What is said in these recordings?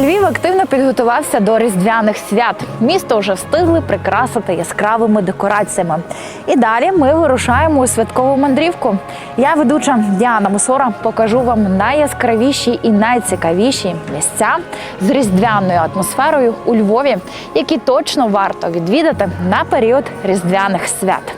Львів активно підготувався до різдвяних свят. Місто вже встигли прикрасити яскравими декораціями. І далі ми вирушаємо у святкову мандрівку. Я ведуча Діана Мусора покажу вам найяскравіші і найцікавіші місця з різдвяною атмосферою у Львові, які точно варто відвідати на період різдвяних свят.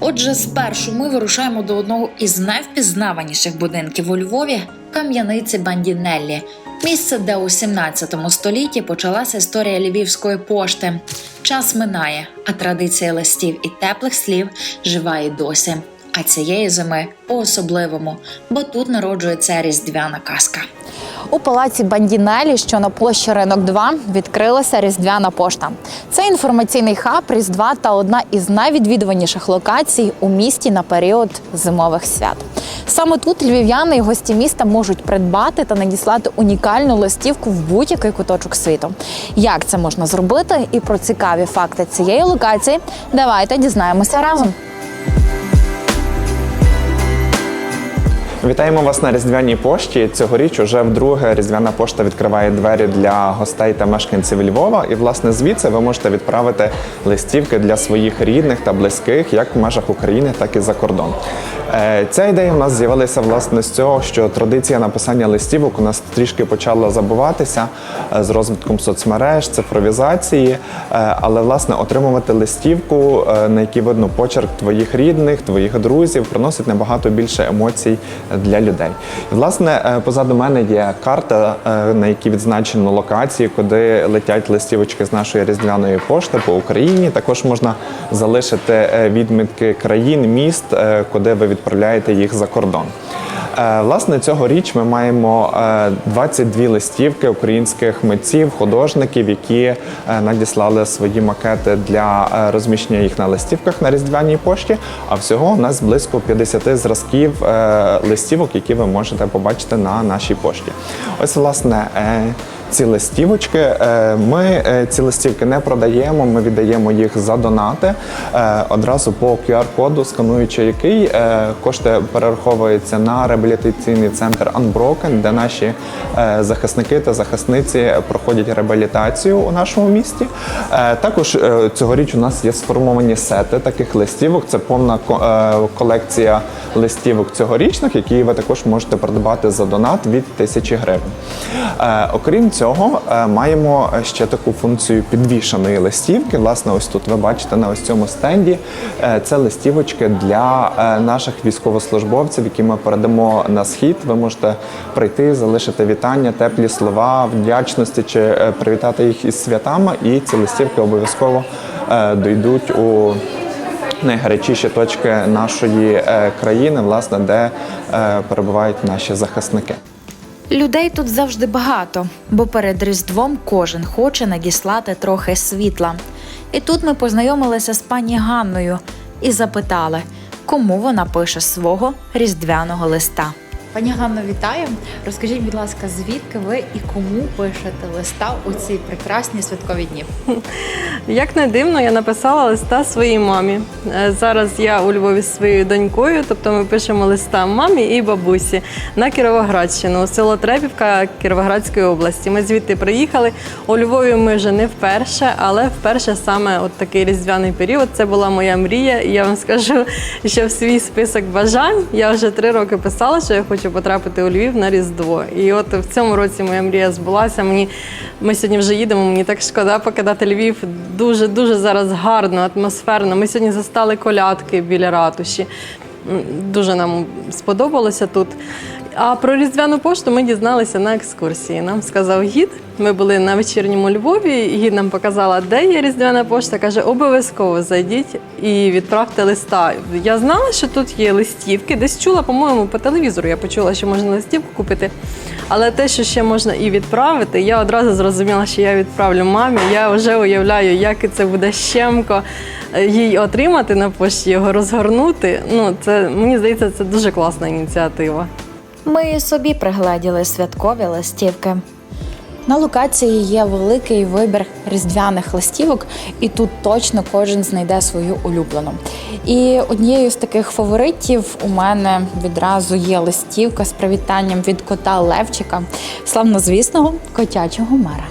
Отже, спершу ми вирушаємо до одного із найвпізнаваніших будинків у Львові кам'яниці Бандінеллі. Місце, де у 17 столітті почалася історія львівської пошти. Час минає, а традиція листів і теплих слів жива досі. А цієї зими по-особливому, бо тут народжується різдвяна казка. У палаці Бандінелі, що на площі Ринок 2, відкрилася різдвяна пошта. Це інформаційний хаб Різдва та одна із найвідвідуваніших локацій у місті на період зимових свят. Саме тут львів'яни і гості міста можуть придбати та надіслати унікальну листівку в будь-який куточок світу. Як це можна зробити і про цікаві факти цієї локації, давайте дізнаємося разом. Вітаємо вас на різдвяній пошті. Цьогоріч уже вдруге різдвяна пошта відкриває двері для гостей та мешканців Львова. І власне звідси ви можете відправити листівки для своїх рідних та близьких, як в межах України, так і за кордон. Е, Ця ідея в нас з'явилася власне з цього, що традиція написання листівок у нас трішки почала забуватися е, з розвитком соцмереж, цифровізації, Е, але власне отримувати листівку, на якій видно почерк твоїх рідних, твоїх друзів, приносить набагато більше емоцій для людей. Власне, е, позаду мене є карта, е, на якій відзначено локації, куди летять листівочки з нашої різдвяної пошти по Україні. Також можна залишити е, відмітки країн, міст, куди ви відправляєте їх за кордон. Е, Власне, цьогоріч ми маємо е, 22 листівки українських митців, художників, які е, надіслали свої макети для е, розміщення їх на листівках на різдвяній пошті. А всього у нас близько 50 зразків е, листівок, які ви можете побачити на нашій пошті. Ось, власне. Ці листівочки. Е, Ми е, ці листівки не продаємо, ми віддаємо їх за донати е, одразу по QR-коду, скануючи який кошти перераховуються на реабілітаційний центр Unbroken, де наші захисники та захисниці проходять реабілітацію у нашому місті. Також цьогоріч у нас є сформовані сети таких листівок. Це повна колекція листівок цьогорічних, які ви також можете придбати за донат від тисячі гривень. Окрім цього, е, маємо ще таку функцію підвішаної листівки. Власне, ось тут ви бачите на ось цьому стенді. Е, Це листівочки для е, наших військовослужбовців, які ми передамо на схід. Ви можете прийти, залишити вітання, теплі слова, вдячності чи привітати їх із святами. І ці листівки обов'язково дійдуть у найгарячіші точки нашої країни, власне, де перебувають наші захисники. Людей тут завжди багато, бо перед Різдвом кожен хоче надіслати трохи світла. І тут ми познайомилися з пані Ганною і запитали, кому вона пише свого різдвяного листа. Пані Ганно, вітаю. Розкажіть, будь ласка, звідки ви і кому пишете листа у ці прекрасні святкові дні? Як не дивно, я написала листа своїй мамі. Е, Зараз я у Львові зі своєю донькою, тобто ми пишемо листа мамі і бабусі на Кіровоградщину, село Трепівка Кіровоградської області. Ми звідти приїхали. У Львові ми вже не вперше, але вперше саме от такий різдвяний період. Це була моя мрія. І я вам скажу, що в свій список бажань я вже три роки писала, що я хочу потрапити у Львів на Різдво. І от в цьому році моя мрія збулася. Мені ми сьогодні вже їдемо. Мені так шкода покидати Львів. Дуже дуже зараз гарно, атмосферно. Ми сьогодні застали колядки біля ратуші. Дуже нам сподобалося тут. А про різдвяну пошту ми дізналися на екскурсії. Нам сказав гід. Ми були на вечірньому Львові. Гід нам показала, де є різдвяна пошта. каже, обов'язково зайдіть і відправте листа. Я знала, що тут є листівки. Десь чула, по-моєму, по телевізору. Я почула, що можна листівку купити. Але те, що ще можна і відправити, я одразу зрозуміла, що я відправлю мамі. Я вже уявляю, як це буде щемко е, їй отримати на пошті, його розгорнути. Ну, це мені здається, це дуже класна ініціатива. Ми і собі пригледіли святкові листівки. На локації є великий вибір різдвяних листівок, і тут точно кожен знайде свою улюблену. І однією з таких фаворитів у мене відразу є листівка з привітанням від кота Левчика, славнозвісного котячого мера.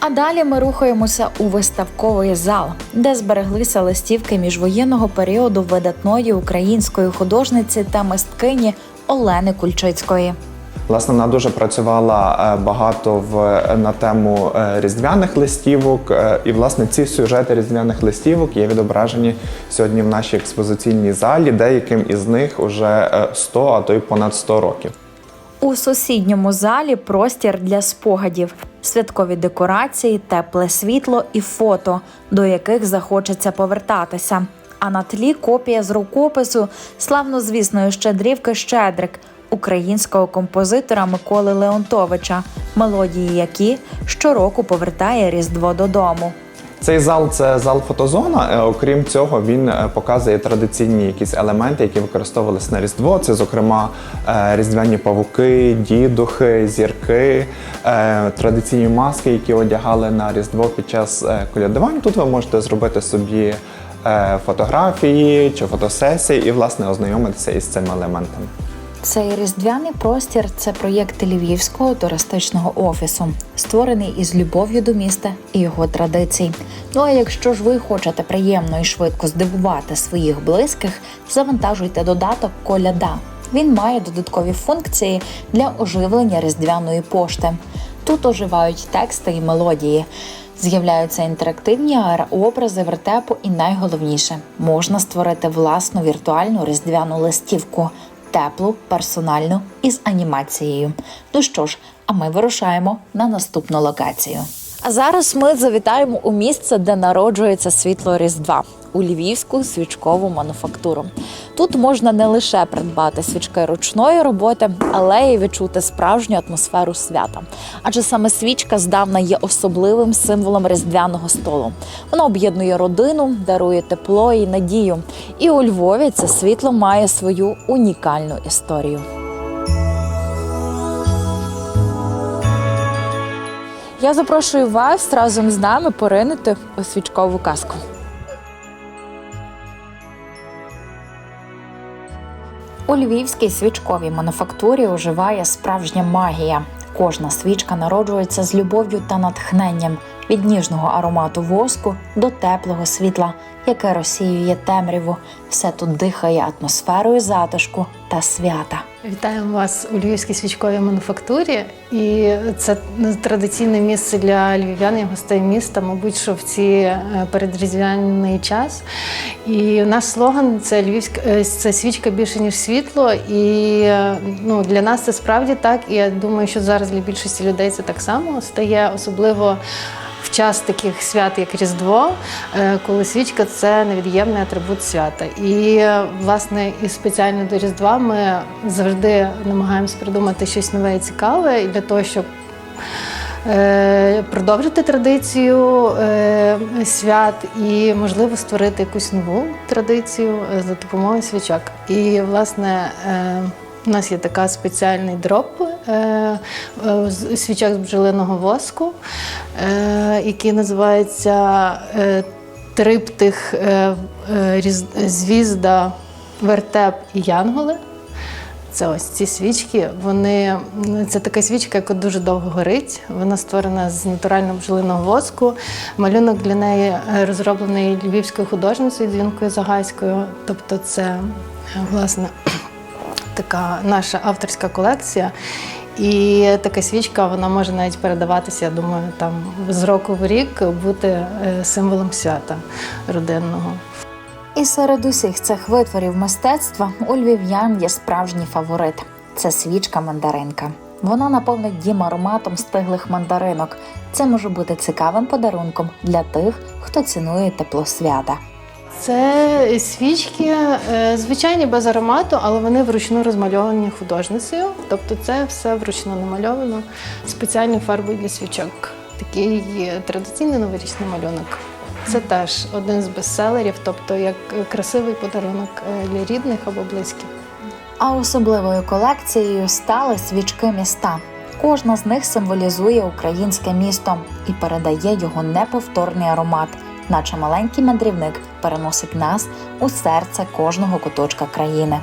А далі ми рухаємося у виставковий зал, де збереглися листівки міжвоєнного періоду видатної української художниці та мисткині Олени Кульчицької. Власне, вона дуже працювала е, багато в на тему е, різдвяних листівок. е, І власне ці сюжети різдвяних листівок є відображені сьогодні в нашій експозиційній залі. Деяким із них уже е, 100, а то й понад 100 років. У сусідньому залі простір для спогадів, святкові декорації, тепле світло і фото, до яких захочеться повертатися. А на тлі копія з рукопису славнозвісної щедрівки Щедрик українського композитора Миколи Леонтовича, мелодії які щороку повертає Різдво додому. Цей зал це зал фотозона. Е, Окрім цього, він е, показує традиційні якісь елементи, які використовувалися на Різдво. Це, зокрема, е, різдвяні павуки, дідухи, зірки, традиційні маски, які одягали на Різдво під час колядувань. Тут ви можете зробити собі фотографії чи фотосесії і, власне, ознайомитися із цими елементами. Цей різдвяний простір це проєкт Львівського туристичного офісу, створений із любов'ю до міста і його традицій. Ну а якщо ж ви хочете приємно і швидко здивувати своїх близьких, завантажуйте додаток Коляда. Він має додаткові функції для оживлення різдвяної пошти. Тут оживають тексти і мелодії. З'являються інтерактивні аерообрази вертепу, і найголовніше можна створити власну віртуальну різдвяну листівку теплу, персональну і з анімацією. Ну що ж, а ми вирушаємо на наступну локацію. А зараз ми завітаємо у місце, де народжується світло Різдва у львівську свічкову мануфактуру. Тут можна не лише придбати свічки ручної роботи, але й відчути справжню атмосферу свята. Адже саме свічка здавна є особливим символом різдвяного столу. Вона об'єднує родину, дарує тепло і надію. І у Львові це світло має свою унікальну історію. Я запрошую вас разом з нами поринути у свічкову казку. У львівській свічковій мануфактурі оживає справжня магія. Кожна свічка народжується з любов'ю та натхненням від ніжного аромату воску до теплого світла, яке розсіює темряву. Все тут дихає атмосферою затишку та свята. Вітаємо вас у Львівській свічковій мануфактурі. І це традиційне місце для львів'ян і гостей міста, мабуть, що в ці е, передріздвяний час. І наш слоган це Львівська е, це свічка більше ніж світло. І е, ну, для нас це справді так. І я думаю, що зараз для більшості людей це так само стає, особливо. В час таких свят, як Різдво, е, коли свічка це невід'ємний атрибут свята. І е, власне і спеціально до Різдва ми завжди намагаємось придумати щось нове і цікаве для того, щоб е, продовжити традицію свят і, можливо, створити якусь нову традицію за допомогою свічок. І, власне, у нас є така спеціальний дроп е, е, свічок з бджолиного воску, е, який називається триптих звізда, вертеп і янголи. Це ось ці свічки. Вони це така свічка, яка дуже довго горить. Вона створена з натурального бджолиного воску. Малюнок для неї розроблений львівською художницею Дзвінкою Загайською. Тобто, це власне така наша авторська колекція. І така свічка вона може навіть передаватися, я думаю, там з року в рік бути е, символом свята родинного. І серед усіх цих витворів мистецтва у львів'ян є справжній фаворит це свічка мандаринка. Вона наповнить дім ароматом стиглих мандаринок. Це може бути цікавим подарунком для тих, хто цінує тепло свята. Це свічки е, звичайні без аромату, але вони вручну розмальовані художницею. Тобто це все вручну намальовано спеціальною фарбою для свічок. Такий традиційний новорічний малюнок. Це теж один з бестселерів, тобто як красивий подарунок е, для рідних або близьких. А особливою колекцією стали свічки міста. Кожна з них символізує українське місто і передає його неповторний аромат, наче маленький мандрівник переносить нас у серце кожного куточка країни.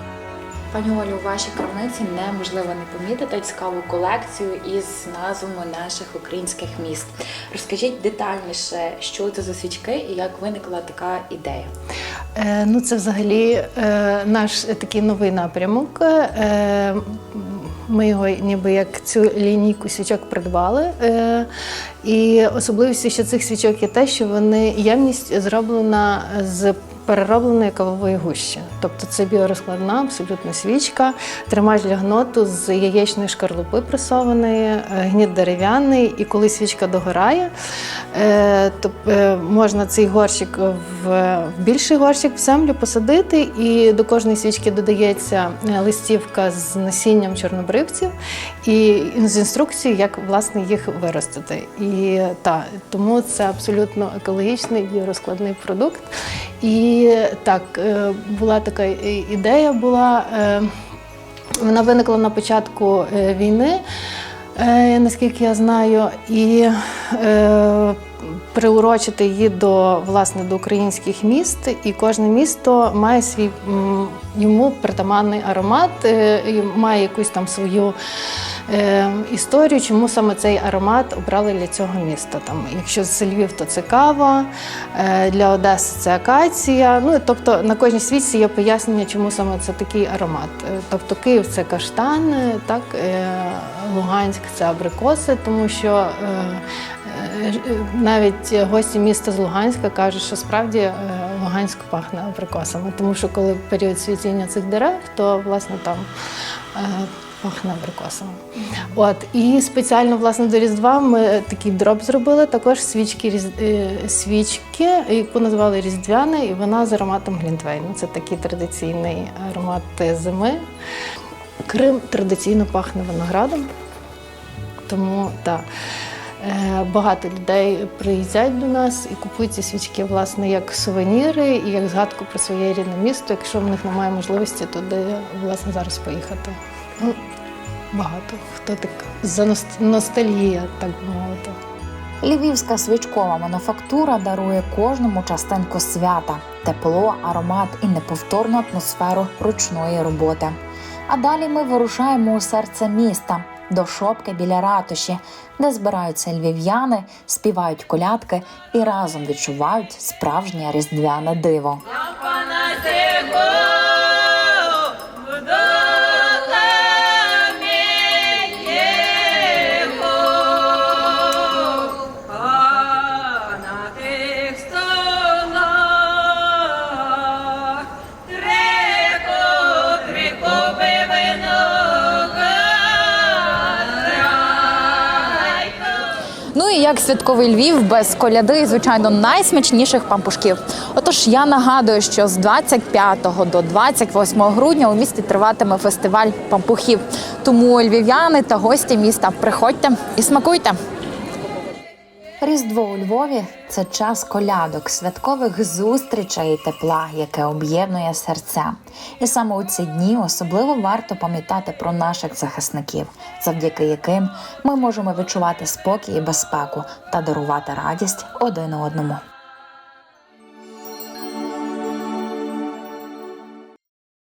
Пані Олю, у вашій крамниці неможливо не помітити цікаву колекцію із назвами наших українських міст. Розкажіть детальніше, що це за свічки і як виникла така ідея. Е, Ну, це взагалі е, наш такий новий напрямок. Е, Ми його ніби як цю лінійку свічок придбали. Е, І особливістю ще цих свічок є те, що вони ємність зроблена з переробленої кавової гущі. Тобто це біорозкладна, абсолютно свічка, тримач для гноту з яєчної шкарлупи пресованої, е, гніт дерев'яний, і коли свічка догорає, е, то е, можна цей горщик в, більший горщик в землю посадити, і до кожної свічки додається листівка з насінням чорнобривців і з інструкцією, як власне їх виростити. І та, тому це абсолютно екологічний біорозкладний продукт. І так, е, була така ідея була. е, Вона виникла на початку е, війни, наскільки я знаю, і приурочити її до власне до українських міст, і кожне місто має свій йому притаманний аромат, е, має якусь там свою. е, Історію, чому саме цей аромат обрали для цього міста. Там, якщо це Львів, то це кава, е, для Одеси це акація. Ну тобто на кожній свічці є пояснення, чому саме це такий аромат. Тобто Київ це каштан, так Луганськ це абрикоси, тому що навіть гості міста з Луганська кажуть, що справді е, Луганськ пахне абрикосами, тому що коли період цвітіння цих дерев, то власне там. е, Пахне абрикосами. От і спеціально власне до Різдва ми такий дроб зробили. Також свічки е, свічки, яку назвали Різдвяне, і вона з ароматом Глінтвейну. Це такий традиційний аромат зими. Крим традиційно пахне виноградом. Тому так. Багато людей приїздять до нас і купують ці свічки власне як сувеніри і як згадку про своє рідне місто, якщо в них немає можливості туди власне зараз поїхати. Ну, багато хто так за ност- ностальгія, так би мовити. Львівська свічкова мануфактура дарує кожному частинку свята, тепло, аромат і неповторну атмосферу ручної роботи. А далі ми вирушаємо у серце міста до шопки біля ратуші, де збираються львів'яни, співають колядки і разом відчувають справжнє різдвяне диво. Як святковий Львів без коляди, і, звичайно, найсмачніших пампушків. Отож, я нагадую, що з 25 до 28 грудня у місті триватиме фестиваль пампухів. Тому львів'яни та гості міста приходьте і смакуйте. Різдво у Львові це час колядок, святкових зустрічей і тепла, яке об'єднує серця. І саме у ці дні особливо варто пам'ятати про наших захисників, завдяки яким ми можемо відчувати спокій і безпеку та дарувати радість один одному.